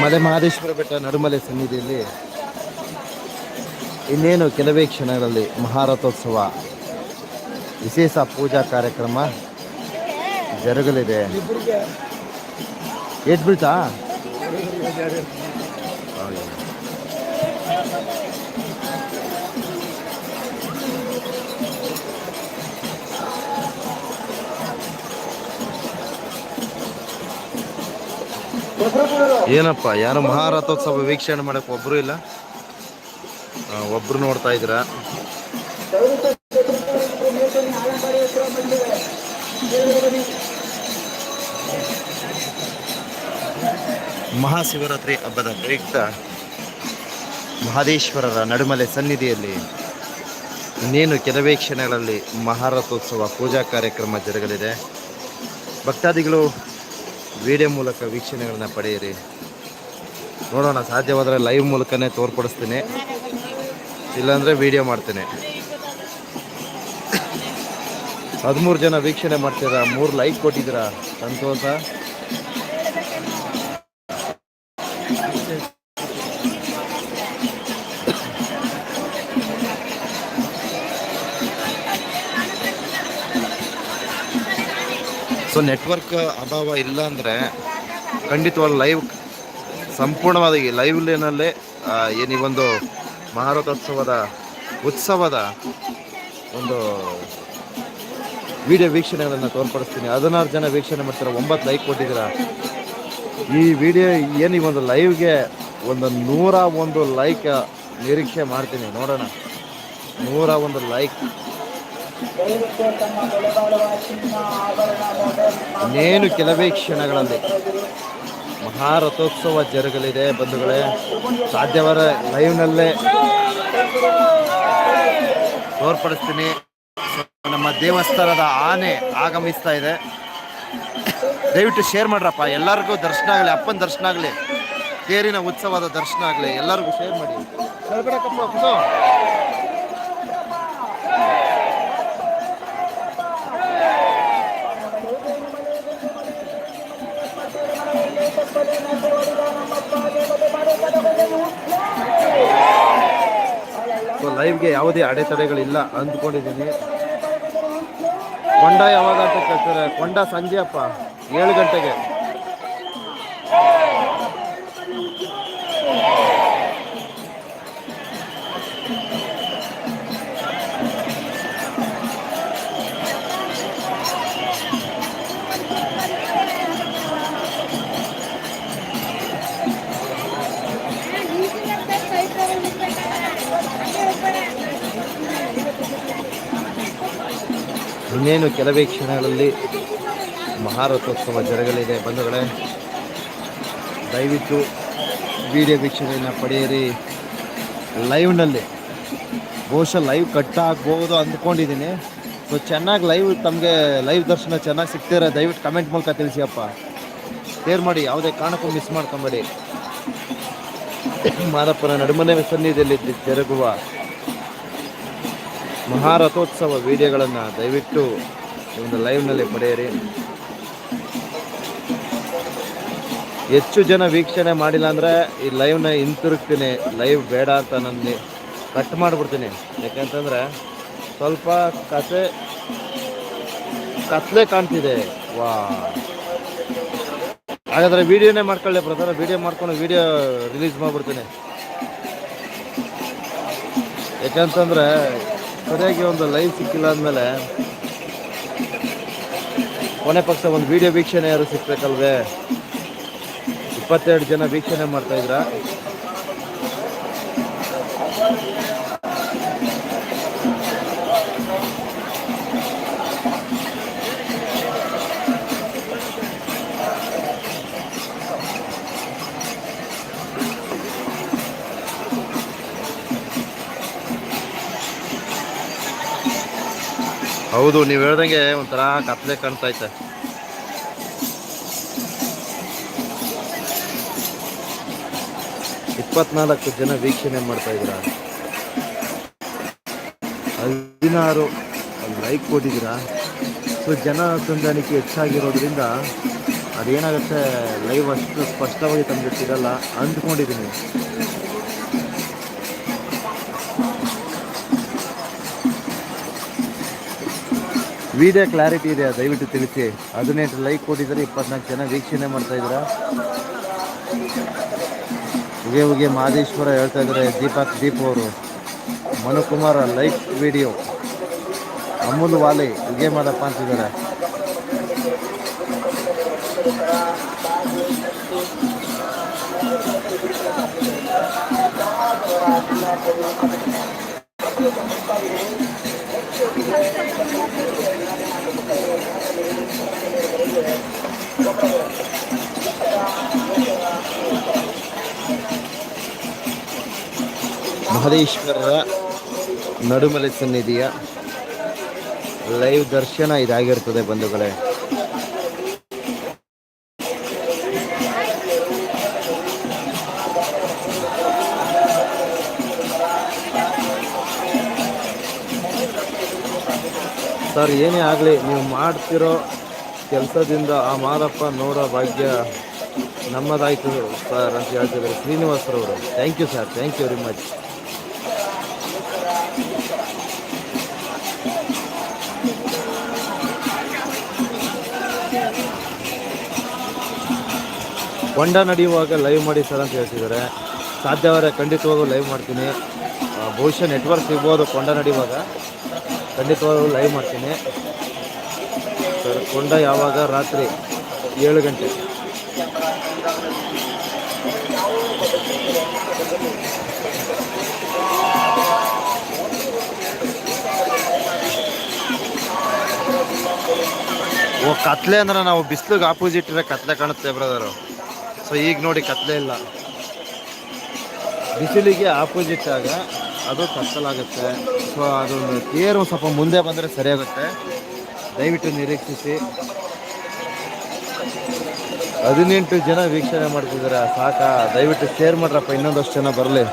ಮಲೆ ಮಹದೇಶ್ವರ ಬೆಟ್ಟ ನಡುಮಲೆ ಸನ್ನಿಧಿಯಲ್ಲಿ ಇನ್ನೇನು ಕೆಲವೇ ಕ್ಷಣಗಳಲ್ಲಿ ಮಹಾರಥೋತ್ಸವ, ವಿಶೇಷ ಪೂಜಾ ಕಾರ್ಯಕ್ರಮ ಜರುಗಲಿದೆ. ಏಟ್ ಬೀಳ್ತಾ ಏನಪ್ಪ, ಯಾರು ಮಹಾರಥೋತ್ಸವ ವೀಕ್ಷಣೆ ಮಾಡಕ್ಕೆ ಒಬ್ರು ಇಲ್ಲ? ಒಬ್ರು ನೋಡ್ತಾ ಇದ್ರ ಮಹಾಶಿವರಾತ್ರಿ ಹಬ್ಬದ ಪ್ರಯುಕ್ತ ಮಹದೇಶ್ವರರ ನಡುಮಲೆ ಸನ್ನಿಧಿಯಲ್ಲಿ ಇನ್ನೇನು ಕೆಲವೇ ಕ್ಷಣಗಳಲ್ಲಿ ಮಹಾರಥೋತ್ಸವ ಪೂಜಾ ಕಾರ್ಯಕ್ರಮ ಜರುಗಲಿದೆ. ಭಕ್ತಾದಿಗಳು ವಿಡಿಯೋ ಮೂಲಕ ವೀಕ್ಷಣೆಗಳನ್ನ ಪಡೆಯಿರಿ. ನೋಡೋಣ, ಸಾಧ್ಯವಾದರೆ ಲೈವ್ ಮೂಲಕನೇ ತೋರ್ಪಡಿಸ್ತೀನಿ. ಇಲ್ಲಾಂದರೆ ವಿಡಿಯೋ ಮಾಡ್ತೀನಿ. ಹದಿಮೂರು ಜನ ವೀಕ್ಷಣೆ ಮಾಡ್ತೀರಾ? ಮೂರು ಲೈಕ್ ಕೊಟ್ಟಿದ್ದೀರಾ? ಸಂತೋಷ. ನೆಟ್ವರ್ಕ್ ಅಭಾವ ಇಲ್ಲ ಅಂದರೆ ಖಂಡಿತವಾಗಿ ಲೈವ್ ಸಂಪೂರ್ಣವಾದ ಈ ಲೈವ್ ಲೇನಲ್ಲೇ ಏನು ಈ ಒಂದು ಮಹಾರಥೋತ್ಸವದ, ಉತ್ಸವದ ಒಂದು ವಿಡಿಯೋ ವೀಕ್ಷಣೆಗಳನ್ನು ತೋರ್ಪಡಿಸ್ತೀನಿ. ಹದಿನಾರು ಜನ ವೀಕ್ಷಣೆ ಮಾಡ್ತಾರೆ, ಒಂಬತ್ತು ಲೈಕ್ ಕೊಟ್ಟಿದ್ದೀರಾ. ಈ ವಿಡಿಯೋ ಏನು ಈ ಒಂದು ಲೈವ್ಗೆ ಒಂದು ನೂರ ಒಂದು ಲೈಕ್ ನಿರೀಕ್ಷೆ ಮಾಡ್ತೀನಿ. ನೋಡೋಣ. ನೂರ ಒಂದು ಲೈಕ್ ಇನ್ನೇನು ಕೆಲವೇ ಕ್ಷಣಗಳಲ್ಲಿ ಮಹಾರಥೋತ್ಸವ ಜರುಗಲಿದೆ ಬಂಧುಗಳೇ. ಸಾಧ್ಯವರ ಲೈವ್ನಲ್ಲೇ ತೋರ್ಪಡಿಸ್ತೀನಿ. ನಮ್ಮ ದೇವಸ್ಥಾನದ ಆನೆ ಆಗಮಿಸ್ತಾ ಇದೆ. ದಯವಿಟ್ಟು ಶೇರ್ ಮಾಡ್ರಪ್ಪ. ಎಲ್ಲರಿಗೂ ದರ್ಶನ ಆಗಲಿ, ಅಪ್ಪನ ದರ್ಶನ ಆಗಲಿ, ತೇರಿನ ಉತ್ಸವದ ದರ್ಶನ ಆಗಲಿ, ಎಲ್ಲರಿಗೂ ಶೇರ್ ಮಾಡಿ. ಸೊ ಲೈವ್ಗೆ ಯಾವುದೇ ಅಡೆತಡೆಗಳಿಲ್ಲ ಅಂದ್ಕೊಂಡಿದ್ದೀನಿ. ಕೊಂಡ ಯಾವಾಗ ಅಂತ ಕೇಳ್ತಾರೆ? ಕೊಂಡ ಸಂಜೆ ಅಪ್ಪ ಏಳು ಗಂಟೆಗೆ. ಇನ್ನೇನು ಕೆಲವೇ ಕ್ಷಣಗಳಲ್ಲಿ ಮಹಾರಥೋತ್ಸವ ಜರುಗಲಿದೆ. ಬಂಧುಗಳೇ, ದಯವಿಟ್ಟು ವಿಡಿಯೋ ವೀಕ್ಷಣೆಯನ್ನು ಪಡೆಯಿರಿ. ಲೈವ್ನಲ್ಲಿ ಬಹುಶಃ ಲೈವ್ ಕಟ್ ಆಗ್ಬೋದು ಅಂದ್ಕೊಂಡಿದ್ದೀನಿ. ಸೊ ಚೆನ್ನಾಗಿ ಲೈವ್ ತಮಗೆ ಲೈವ್ ದರ್ಶನ ಚೆನ್ನಾಗಿ ಸಿಗ್ತೀರ ದಯವಿಟ್ಟು ಕಮೆಂಟ್ ಮೂಲಕ ತಿಳಿಸಿಯಪ್ಪ. ಶೇರ್ ಮಾಡಿ, ಯಾವುದೇ ಕಾರಣಕ್ಕೂ ಮಿಸ್ ಮಾಡ್ಕೊಂಬೇಡಿ. ಮಾದಪ್ಪನ ನಡುಮನೆ ಸನ್ನಿಧಿಯಲ್ಲಿ ಜರುಗುವ ಮಹಾರಥೋತ್ಸವ ವಿಡಿಯೋಗಳನ್ನು ದಯವಿಟ್ಟು ಒಂದು ಲೈವ್ನಲ್ಲಿ ಪಡೆಯಿರಿ. ಹೆಚ್ಚು ಜನ ವೀಕ್ಷಣೆ ಮಾಡಿಲ್ಲ ಅಂದರೆ ಈ ಲೈವ್ನ ಹಿಂತಿರುಗ್ತೀನಿ. ಲೈವ್ ಬೇಡ ಅಂತ ನನಗೆ ಕಟ್ ಮಾಡಿಬಿಡ್ತೀನಿ. ಯಾಕಂತಂದರೆ ಸ್ವಲ್ಪ ಕತೆ ಕತ್ಲೆ ಕಾಣ್ತಿದೆ. ವಾ. ಹಾಗಾದರೆ ವಿಡಿಯೋನೇ ಮಾಡ್ಕೊಳ್ಳಿ ಬ್ರದರ್. ವಿಡಿಯೋ ಮಾಡ್ಕೊಂಡು ವಿಡಿಯೋ ರಿಲೀಸ್ ಮಾಡಿಬಿಡ್ತೀನಿ. ಯಾಕಂತಂದರೆ ಸರಿಯಾಗಿ ಒಂದು ಲೈವ್ ಸಿಕ್ಕಿಲ್ಲ ಅಂದಮೇಲೆ ಕೊನೆ ಪಕ್ಷ ಒಂದು ವಿಡಿಯೋ ವೀಕ್ಷಣೆ ಯಾರು ಸಿಕ್ಬೇಕಲ್ವೇ? ಇಪ್ಪತ್ತೆರಡು ಜನ ವೀಕ್ಷಣೆ ಮಾಡ್ತಾ ಹೌದು, ನೀವು ಹೇಳ್ದಂಗೆ ಒಂಥರ ಕತ್ಲೆ ಕಾಣ್ತಾ ಐತೆ. ಇಪ್ಪತ್ನಾಲ್ಕು ಜನ ವೀಕ್ಷಣೆ ಮಾಡ್ತಾ ಇದ್ದೀರಾ? ಹದಿನಾರು ಲೈಕ್ ಕೊಟ್ಟಿದ್ದೀರಾ? ಸೊ ಜನ ಸಂದಾಣಿಕೆ ಹೆಚ್ಚಾಗಿರೋದ್ರಿಂದ ಅದೇನಾಗುತ್ತೆ? ಲೈವ್ ಅಷ್ಟು ಸ್ಪಷ್ಟವಾಗಿ ತಂದಿರ್ತಿರಲ್ಲ ಅಂದ್ಕೊಂಡಿದ್ದೀನಿ ವಿಡಿಯೋ ಕ್ಲಾರಿಟಿ ಇದೆ, ದಯವಿಟ್ಟು ತಿಳಿಸಿ. ಹದಿನೆಂಟು ಲೈಕ್ ಕೊಟ್ಟಿದ್ದಾರೆ ಇಪ್ಪತ್ನಾಲ್ಕು ಜನ ವೀಕ್ಷಣೆ ಮಾಡ್ತಾ ಇದ್ದೀರಾ? ಉಗೆ ಉಗೆ ಮಹದೇಶ್ವರ ಹೇಳ್ತಾ ಇದ್ದಾರೆ, ದೀಪಕ್, ದೀಪ್ ಅವರು. ಮನುಕುಮಾರ ಲೈಕ್ ವಿಡಿಯೋ ಅಮೂಲ್ ವಾಲೆ, ಉಗೆ ಮಾಡಪ್ಪ ಅಂತಿದ್ದಾರೆ. ಮಹದೇಶ್ವರರ ನಡುಮಲೆ ಸನ್ನಿಧಿಯ ಲೈವ್ ದರ್ಶನ ಇದಾಗಿರ್ತದೆ ಬಂಧುಗಳೇ. ಸರ್, ಏನೇ ಆಗಲಿ, ನೀವು ಮಾಡ್ತಿರೋ ಕೆಲಸದಿಂದ ಆ ಮಾದಪ್ಪ ನೋಡೋ ಭಾಗ್ಯ ನಮ್ಮದಾಯ್ತು ಸರ್ ಅಂತ ಹೇಳ್ತಿದ್ದಾರೆ ಶ್ರೀನಿವಾಸರವರು. Thank you sir thank you very much ಹೊಂಡ ನಡೆಯುವಾಗ ಲೈವ್ ಮಾಡಿ ಸರ್ ಅಂತ ಹೇಳ್ತಿದ್ದಾರೆ. ಸಾಧ್ಯವಾದರೆ ಖಂಡಿತವಾಗೂ ಲೈವ್ ಮಾಡ್ತೀನಿ. ಭವಿಷ್ಯ ನೆಟ್ವರ್ಕ್ ಸಿಗ್ಬೋದು ಕೊಂಡ ನಡೆಯುವಾಗ. ಖಂಡಿತವಾಗೂ ಲೈವ್ ಮಾಡ್ತೀನಿ. ಸರ್ ಕೊಂಡ ಯಾವಾಗ? ರಾತ್ರಿ ಏಳು ಗಂಟೆ. ಓ, ಕತ್ಲೆ ಅಂದ್ರೆ ನಾವು ಬಿಸಿಲಿಗೆ ಆಪೋಸಿಟ್ ಇರೋ ಕತ್ಲೆ ಕಾಣುತ್ತೆ ಬ್ರದರು ಸೊ ಈಗ ನೋಡಿ ಕತ್ಲೆ ಇಲ್ಲ. ಬಿಸಿಲಿಗೆ ಆಪೋಸಿಟ್ ಆಗ ಅದು ಕತ್ತಲಾಗುತ್ತೆ. ಸೊ ಅದೊಂದು ಕೇರು ಸ್ವಲ್ಪ ಮುಂದೆ ಬಂದರೆ ಸರಿಯಾಗುತ್ತೆ. ದಯವಿಟ್ಟು ನಿರೀಕ್ಷಿಸಿ. ಹದಿನೆಂಟು ಜನ ವೀಕ್ಷಣೆ ಮಾಡ್ತಿದ್ದಾರೆ? ಸಾಕ? ದಯವಿಟ್ಟು ಶೇರ್ ಮಾಡ್ರಪ್ಪ, ಇನ್ನೊಂದಷ್ಟು ಜನ ಬರಲಿ.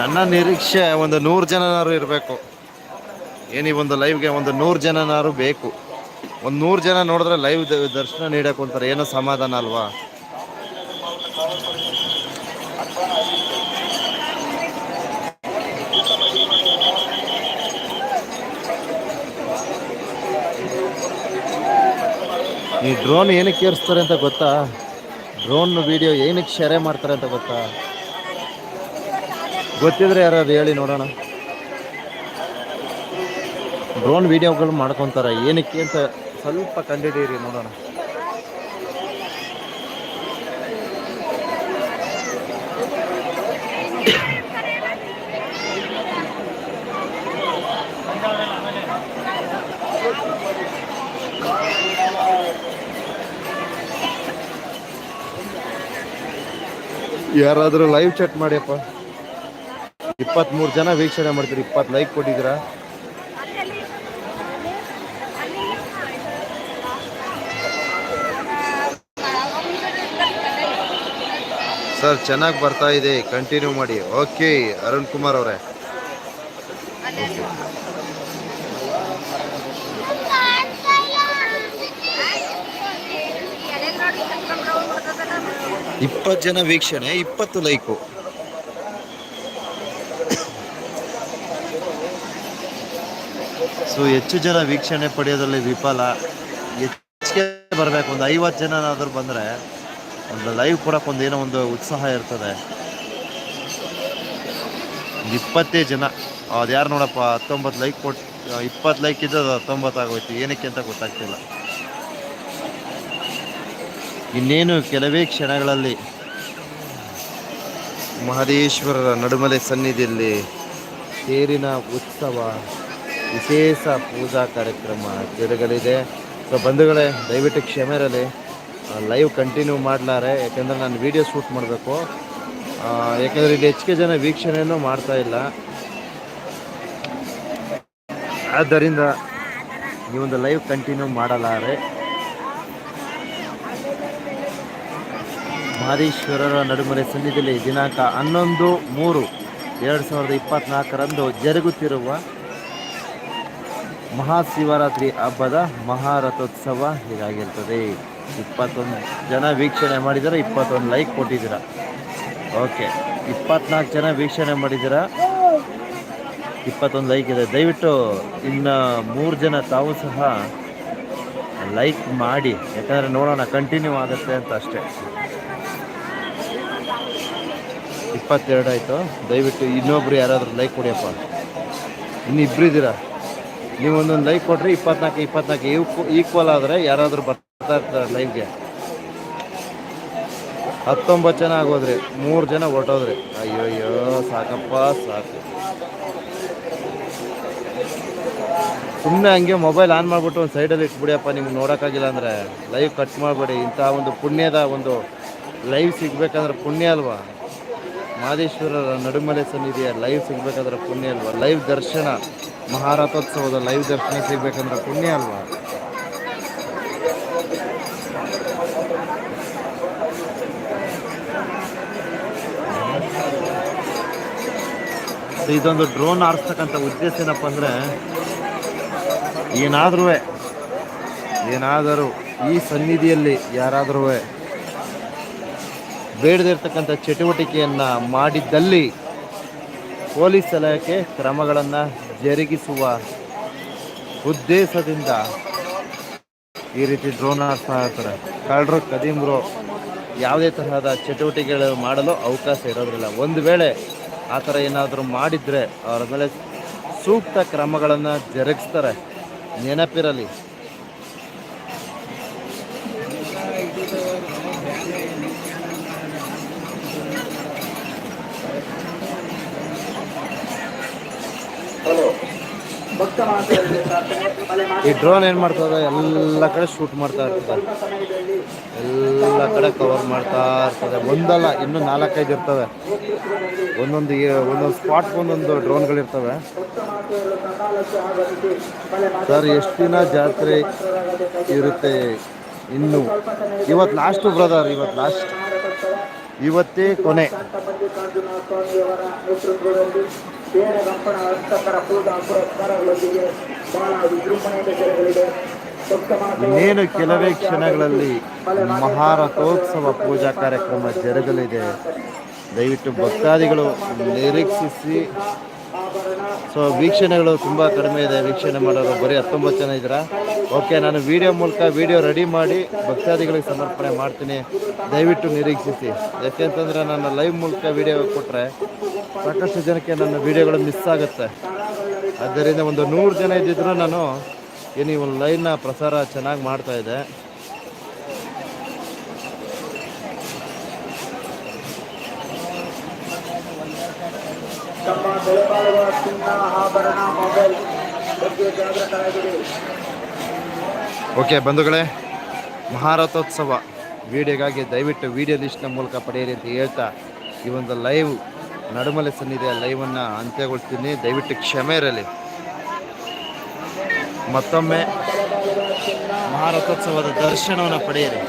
ನನ್ನ ನಿರೀಕ್ಷೆ ಒಂದು ನೂರು ಜನನಾರು ಇರಬೇಕು. ಏನಿ ಒಂದು ಲೈವ್ಗೆ ಒಂದು ನೂರು ಜನನಾರು ಬೇಕು. ಒಂದು ನೂರು ಜನ ನೋಡಿದ್ರೆ ಲೈವ್ ದರ್ಶನ ನೀಡಕ್ಕೆ ಅಂತಾರೆ ಏನೋ ಸಮಾಧಾನ ಅಲ್ವಾ? ಈ ಡ್ರೋನ್ ಏನಕ್ಕೆ ಏರಿಸ್ತಾರೆ ಅಂತ ಗೊತ್ತಾ? ಡ್ರೋನ್ ವಿಡಿಯೋ ಏನಕ್ಕೆ ಶೇರೆ ಮಾಡ್ತಾರೆ ಅಂತ ಗೊತ್ತಾ? ಗೊತ್ತಿದ್ರೆ ಯಾರು ಹೇಳಿ ನೋಡೋಣ. ಡ್ರೋನ್ ವಿಡಿಯೋಗಳು ಮಾಡ್ಕೊತಾರೆ. ಏನಕ್ಕೆ ಅಂತ ಸ್ವಲ್ಪ ಕಂಡಿಡೀರಿ ನೋಡೋಣ. ಯಾರಾದರೂ ಲೈವ್ ಚಾಟ್ ಮಾಡಿಯಪ್ಪ. ಇಪ್ಪತ್ತ್ಮೂರು ಜನ ವೀಕ್ಷಣೆ ಮಾಡ್ತೀರಿ. ಇಪ್ಪತ್ತು ಲೈಕ್ ಕೊಟ್ಟಿದ್ದೀರಾ? ಸರ್, ಚೆನ್ನಾಗಿ ಬರ್ತಾ ಇದೆ. ಕಂಟಿನ್ಯೂ ಮಾಡಿ. ಓಕೆ ಅರುಣ್ ಕುಮಾರ್ ಅವರೇ. ಇಪ್ಪತ್ತು ಜನ ವೀಕ್ಷಣೆ, ಇಪ್ಪತ್ತು ಲೈಕು. ಸೊ ಹೆಚ್ಚು ಜನ ವೀಕ್ಷಣೆ ಪಡೆಯೋದ್ರಲ್ಲಿ ವಿಫಲ. ಹೆಚ್ಚಿಗೆ ಬರಬೇಕು. ಒಂದು ಐವತ್ತು ಜನನಾದರೂ ಬಂದರೆ ಒಂದು ಲೈವ್ ಕೊಡೋಕೆ ಒಂದು ಏನೋ ಒಂದು ಉತ್ಸಾಹ ಇರ್ತದೆ. ಇಪ್ಪತ್ತೇ ಜನ. ಅದು ಯಾರು ನೋಡಪ್ಪ ಹತ್ತೊಂಬತ್ತು ಲೈಕ್ ಕೊಟ್ಟು ಇಪ್ಪತ್ತು ಲೈಕ್ ಇದ್ದು ಅದು ಹತ್ತೊಂಬತ್ತು ಆಗೋಯ್ತು. ಏನಕ್ಕೆ ಅಂತ ಗೊತ್ತಾಗ್ತಿಲ್ಲ. ಇನ್ನೇನು ಕೆಲವೇ ಕ್ಷಣಗಳಲ್ಲಿ ಮಹದೇಶ್ವರರ ನಡುಮಲೆ ಸನ್ನಿಧಿಯಲ್ಲಿ ತೇರಿನ ಉತ್ಸವ, ವಿಶೇಷ ಪೂಜಾ ಕಾರ್ಯಕ್ರಮ ಜರುಗಲಿದೆ. ಸೊ ಬಂಧುಗಳೇ, ದಯವಿಟ್ಟು ಕ್ಷಮೆ ಇರಲಿ. ಲೈವ್ ಕಂಟಿನ್ಯೂ ಮಾಡಲಾರೆ, ಯಾಕೆಂದರೆ ನಾನು ವಿಡಿಯೋ ಶೂಟ್ ಮಾಡಬೇಕು. ಯಾಕೆಂದರೆ ಇಲ್ಲಿ ಹೆಚ್ಚಿಗೆ ಜನ ವೀಕ್ಷಣೆಯನ್ನು ಮಾಡ್ತಾ ಇಲ್ಲ. ಆದ್ದರಿಂದ ಈ ಒಂದು ಲೈವ್ ಕಂಟಿನ್ಯೂ ಮಾಡಲಾರೆ. ಮಹದೇಶ್ವರರ ನಡುಮನೆ ಸನ್ನಿಧಿಯಲ್ಲಿ ದಿನಾಂಕ ಹನ್ನೊಂದು ಮೂರು ಎರಡು ಸಾವಿರದ ಇಪ್ಪತ್ತ್ನಾಲ್ಕರಂದು ಜರುಗುತ್ತಿರುವ ಮಹಾಶಿವರಾತ್ರಿ ಹಬ್ಬದ ಮಹಾರಥೋತ್ಸವ ಹೀಗಾಗಿರ್ತದೆ ಇಪ್ಪತ್ತೊಂದು ಜನ ವೀಕ್ಷಣೆ ಮಾಡಿದ್ದಾರೆ? ಇಪ್ಪತ್ತೊಂದು ಲೈಕ್ ಕೊಟ್ಟಿದ್ದೀರಾ? ಓಕೆ ಇಪ್ಪತ್ನಾಲ್ಕು ಜನ ವೀಕ್ಷಣೆ ಮಾಡಿದ್ದೀರಾ? ಇಪ್ಪತ್ತೊಂದು ಲೈಕ್ ಇದೆ. ದಯವಿಟ್ಟು ಇನ್ನು ಮೂರು ಜನ ತಾವು ಸಹ ಲೈಕ್ ಮಾಡಿ. ಯಾಕಂದರೆ ನೋಡೋಣ ಕಂಟಿನ್ಯೂ ಆಗುತ್ತೆ ಅಂತ ಅಷ್ಟೇ. ಇಪ್ಪತ್ತೆರಡು ಆಯಿತು. ದಯವಿಟ್ಟು ಇನ್ನೊಬ್ರು ಯಾರಾದರೂ ಲೈಕ್ ಕೊಡಿಯಪ್ಪ. ಇನ್ನು ಇಬ್ರು ಇದ್ದೀರಾ? ನೀವು ಒಂದೊಂದು ಲೈಕ್ ಕೊಟ್ಟರೆ ಇಪ್ಪತ್ನಾಲ್ಕು ಇಪ್ಪತ್ನಾಲ್ಕು ಈಕ್ವಲ್ ಆದರೆ ಯಾರಾದರೂ ಬರ್ತಾ ಇರ್ತಾರೆ ಲೈವ್ಗೆ ಹತ್ತೊಂಬತ್ತು ಜನ ಆಗೋದ್ರಿ, ಮೂರು ಜನ ಹೊರ್ಟೋದ್ರಿ. ಅಯ್ಯೋ ಅಯ್ಯೋ ಸಾಕಪ್ಪ, ಸಾಕು. ಸುಮ್ಮನೆ ಹಂಗೆ ಮೊಬೈಲ್ ಆನ್ ಮಾಡಿಬಿಟ್ಟು ಒಂದು ಸೈಡಲ್ಲಿ ಇಟ್ಬಿಡಿಯಪ್ಪ, ನಿಮ್ಗೆ ನೋಡೋಕ್ಕಾಗಿಲ್ಲ ಅಂದರೆ ಲೈವ್ ಕಟ್ ಮಾಡಬೇಡಿ. ಇಂಥ ಒಂದು ಪುಣ್ಯದ ಒಂದು ಲೈವ್ ಸಿಗ್ಬೇಕಂದ್ರೆ ಪುಣ್ಯ ಅಲ್ವಾ? ಮಹದೇಶ್ವರರ ನಡುಮಲೆ ಸನ್ನಿಧಿಯ ಲೈವ್ ಸಿಗ್ಬೇಕಂದ್ರೆ ಪುಣ್ಯ ಅಲ್ವಾ? ಲೈವ್ ದರ್ಶನ, ಮಹಾರಥೋತ್ಸವದ ಲೈವ್ ದರ್ಶನ ಸಿಗ್ಬೇಕಂದ್ರೆ ಪುಣ್ಯ ಅಲ್ವಾ? ಇದೊಂದು ಡ್ರೋನ್ ಆರಿಸ್ತಕ್ಕಂಥ ಉದ್ದೇಶ ಏನಪ್ಪ ಅಂದರೆ ಏನಾದರೂ ಏನಾದರೂ ಈ ಸನ್ನಿಧಿಯಲ್ಲಿ ಯಾರಾದರೂ ಬೇಡದಿರ್ತಕ್ಕಂಥ ಚಟುವಟಿಕೆಯನ್ನು ಮಾಡಿದ್ದಲ್ಲಿ ಪೊಲೀಸ್ ಇಲಾಖೆ ಕ್ರಮಗಳನ್ನು ಜರುಗಿಸುವ ಉದ್ದೇಶದಿಂದ ಈ ರೀತಿ ಡ್ರೋನ್ ಆಡ್ತಾ ಇರ್ತಾರೆ. ಕಳ್ಳರು, ಕದೀಮ್ರು ಯಾವುದೇ ತರಹದ ಚಟುವಟಿಕೆಗಳು ಮಾಡಲು ಅವಕಾಶ ಇರೋದಿಲ್ಲ ಒಂದು ವೇಳೆ ಆ ಥರ ಏನಾದರೂ ಮಾಡಿದರೆ ಅವರ ಮೇಲೆ ಸೂಕ್ತ ಕ್ರಮಗಳನ್ನು ಜರುಗಿಸ್ತಾರೆ. ನೆನಪಿರಲಿ. ಈ ಡ್ರೋನ್ ಏನು ಮಾಡ್ತದ? ಎಲ್ಲ ಕಡೆ ಶೂಟ್ ಮಾಡ್ತಾ ಇರ್ತದೆ. ಎಲ್ಲ ಕಡೆ ಕವರ್ ಮಾಡ್ತಾ ಇರ್ತದೆ. ಒಂದಲ್ಲ, ಇನ್ನೂ ನಾಲ್ಕೈದು ಇರ್ತವೆ. ಒಂದೊಂದು ಒಂದೊಂದು ಸ್ಪಾಟ್ ಒಂದೊಂದು ಡ್ರೋನ್ಗಳಿರ್ತವೆ ಸರ್, ಎಷ್ಟು ದಿನ ಜಾತ್ರೆ ಇರುತ್ತೆ? ಇನ್ನು. ಇವತ್ತು ಲಾಸ್ಟು ಬ್ರದರ್ ಇವತ್ತು ಲಾಸ್ಟ್ ಇವತ್ತೇ ಕೊನೆ. ಕಂಪನ ಹಸ್ತಕರ ಪೂಜಾ ಪುರಸ್ಕಾರಗಳೊಂದಿಗೆ ಬಹಳ ವಿಜೃಂಭಣೆಯಿಂದ ಜರುಗಲಿದೆ ಇನ್ನೇನು ಕೆಲವೇ ಕ್ಷಣಗಳಲ್ಲಿ ಮಹಾರಥೋತ್ಸವ ಪೂಜಾ ಕಾರ್ಯಕ್ರಮ ಜರುಗಲಿದೆ. ದಯವಿಟ್ಟು ಭಕ್ತಾದಿಗಳು ನಿರೀಕ್ಷಿಸಿ. ಸೊ ವೀಕ್ಷಣೆಗಳು ತುಂಬ ಕಡಿಮೆ ಇದೆ. ವೀಕ್ಷಣೆ ಮಾಡೋರು ಬರೀ ಹತ್ತೊಂಬತ್ತು ಜನ ಇದ್ದೀರಾ? ಓಕೆ ನಾನು ವಿಡಿಯೋ ಮೂಲಕ ವಿಡಿಯೋ ರೆಡಿ ಮಾಡಿ ಭಕ್ತಾದಿಗಳಿಗೆ ಸಮರ್ಪಣೆ ಮಾಡ್ತೀನಿ. ದಯವಿಟ್ಟು ನಿರೀಕ್ಷಿಸಿ. ಯಾಕೆಂತಂದರೆ ನಾನು ಲೈವ್ ಮೂಲಕ ವಿಡಿಯೋ ಕೊಟ್ಟರೆ ಸಾಕಷ್ಟು ಜನಕ್ಕೆ ನನ್ನ ವಿಡಿಯೋಗಳು ಮಿಸ್ ಆಗುತ್ತೆ. ಆದ್ದರಿಂದ ಒಂದು ನೂರು ಜನ ಇದ್ದಿದ್ರು ನಾನು ಏನು ಈ ಒಂದು ಲೈನ್ನ ಪ್ರಸಾರ ಚೆನ್ನಾಗಿ ಮಾಡ್ತಾ ಇದೆ ತಮ್ಮ ಬೆಳೆಬಾಳುವ ಚಿನ್ನ ಆಭರಣ ಮೊಬೈಲ್ ಬಗ್ಗೆ ಜಾಗೃತರಾಗಿರಿ. ಓಕೆ ಬಂಧುಗಳೇ ಮಹಾರಥೋತ್ಸವ. ವಿಡಿಯೋಗಾಗಿ ದಯವಿಟ್ಟು ವಿಡಿಯೋ ಲಿಸ್ಟ್ನ ಮೂಲಕ ಪಡೆಯಿರಿ ಅಂತ ಹೇಳ್ತಾ ಈ ಒಂದು ಲೈವ್ ನಡುಮಲೆ ಸನ್ನಿಧಿಯ ಲೈವನ್ನು ಅಂತ್ಯಗೊಳ್ತೀನಿ ದಯವಿಟ್ಟು ಕ್ಷಮೆ ಇರಲಿ. ಮತ್ತೊಮ್ಮೆ ಮಹಾರಥೋತ್ಸವದ ದರ್ಶನವನ್ನು ಪಡೆಯಿರಿ.